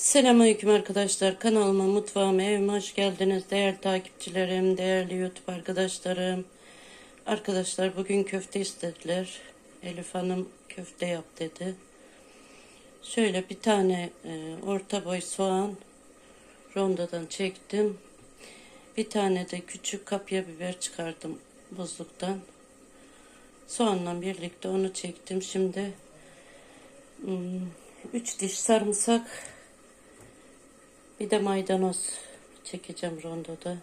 Selamünaleyküm arkadaşlar. Kanalıma, mutfağıma, evime hoş geldiniz. Değerli takipçilerim, değerli YouTube arkadaşlarım. Arkadaşlar bugün köfte istediler. Elif Hanım köfte yap dedi. Şöyle bir tane e, orta boy soğan rondodan çektim. Bir tane de küçük kapya biber çıkardım buzluktan. Soğanla birlikte onu çektim. Şimdi 3 diş sarımsak bir de maydanoz çekeceğim rondoda.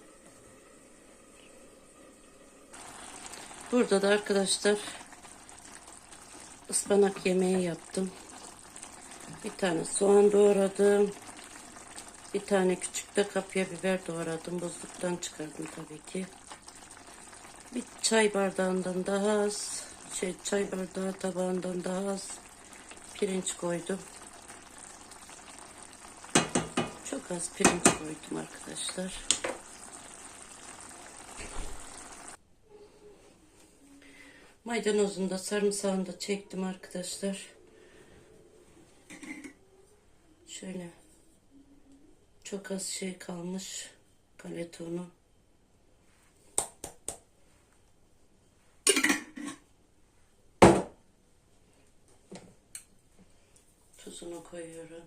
Burada da arkadaşlar ıspanak yemeği yaptım. Bir tane soğan doğradım. Bir tane küçük de kapya biber doğradım. Buzluktan çıkardım tabii ki. Bir çay bardağından daha az, şey çay bardağı tabağından daha az pirinç koydum. Çok az pirinç koydum arkadaşlar. Maydanozunu da sarımsağını da çektim arkadaşlar. Şöyle çok az şey kalmış galeta unu. Tuzunu koyuyorum.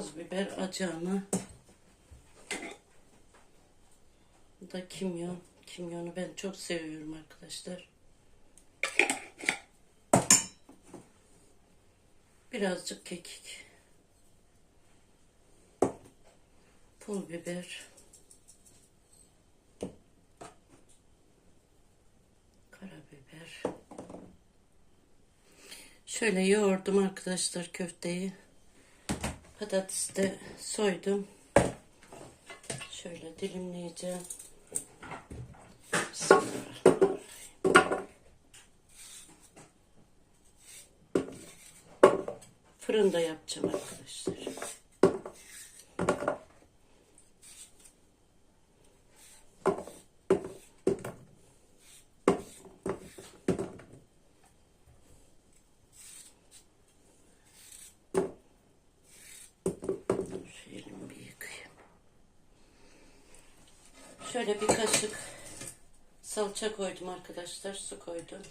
Toz biber, acağını. Bu da kimyon. Kimyonu ben çok seviyorum arkadaşlar. Birazcık kekik. Pul biber. Karabiber. Şöyle yoğurdum arkadaşlar köfteyi. Patatesi de soydum. Şöyle dilimleyeceğim. Fırında yapacağım arkadaşlar. Şöyle bir kaşık salça koydum arkadaşlar. Su koydum.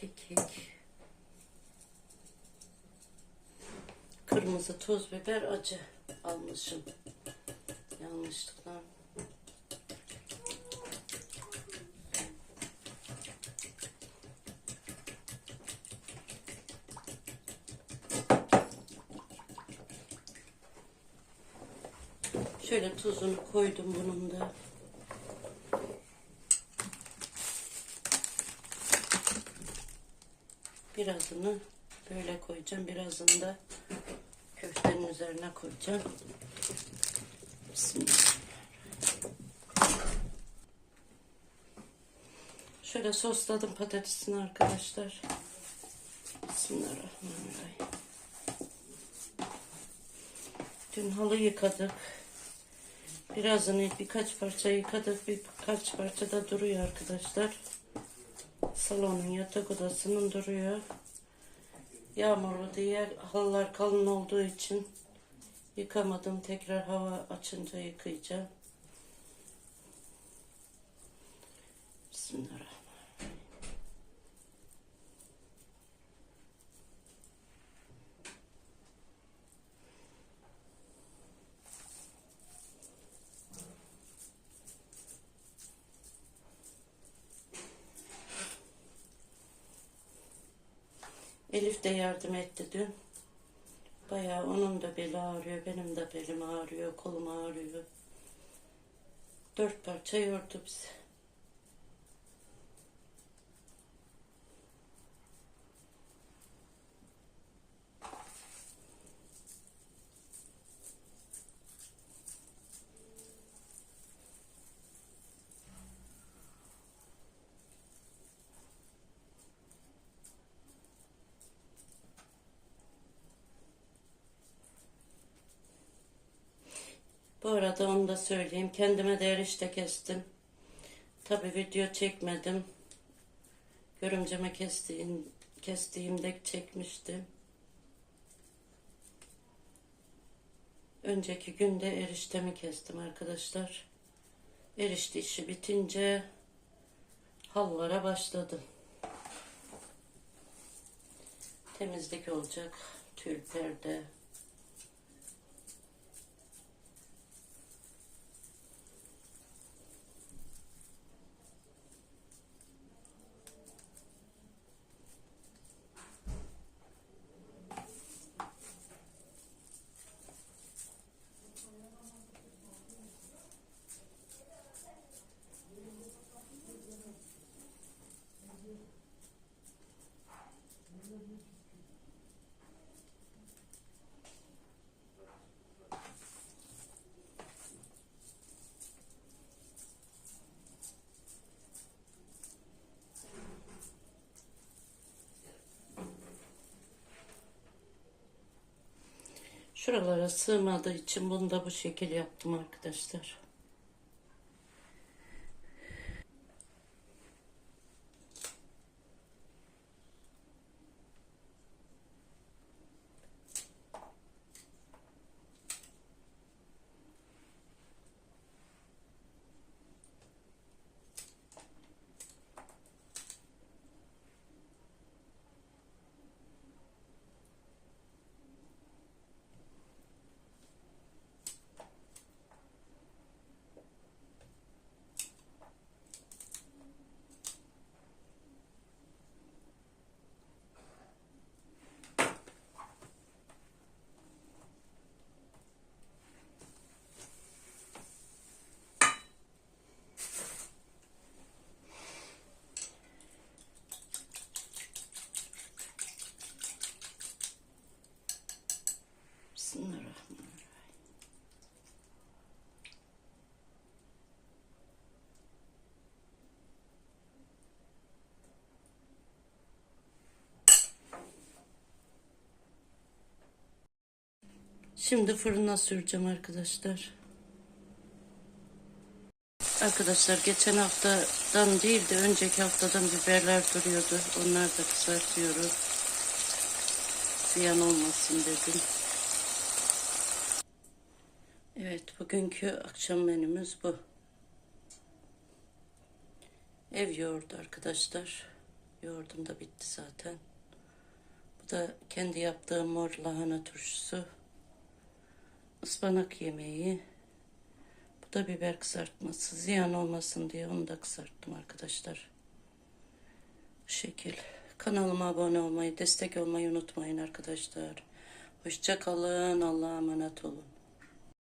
Kekik. Kırmızı toz biber acı almışım. Yanlışlıkla. Şöyle tuzunu koydum bunun da. Birazını böyle koyacağım. Birazını da köftenin üzerine koyacağım. Bismillah. Şöyle sosladım patatesini arkadaşlar. Bismillahirrahmanirrahim. Dün halı yıkadık. Birazını birkaç parça yıkadık. Birkaç parça da duruyor arkadaşlar. Salonun yatak odasının duruyor. Yağmurlu diye halılar kalın olduğu için yıkamadım. Tekrar hava açınca yıkayacağım. Bismillahirrahmanirrahim. Elif de yardım etti dün. Bayağı onun da beli ağrıyor, benim de belim ağrıyor, kolum ağrıyor. Dört parça yordu bizi. Bu arada onu da söyleyeyim. Kendime de erişte kestim. Tabi video çekmedim. Görümceme kestiğim, kestiğimde çekmiştim. Önceki günde eriştemi kestim arkadaşlar. Erişte işi bitince hallara başladım. Temizlik olacak. Tül perde. Şuralara sığmadığı için bunu da bu şekil yaptım arkadaşlar. Bismillahirrahmanirrahim. Şimdi fırına süreceğim arkadaşlar. Arkadaşlar geçen haftadan değil de önceki haftadan biberler duruyordu. Onları da kızartıyoruz. Ziyan olmasın dedim. Evet bugünkü akşam menümüz bu. Ev yoğurdu arkadaşlar. Yoğurdum da bitti zaten. Bu da kendi yaptığım mor lahana turşusu. Ispanak yemeği. Bu da biber kızartması. Ziyan olmasın diye onu da kızarttım arkadaşlar. Bu şekil. Kanalıma abone olmayı, destek olmayı unutmayın arkadaşlar. Hoşça kalın. Allah'a emanet olun.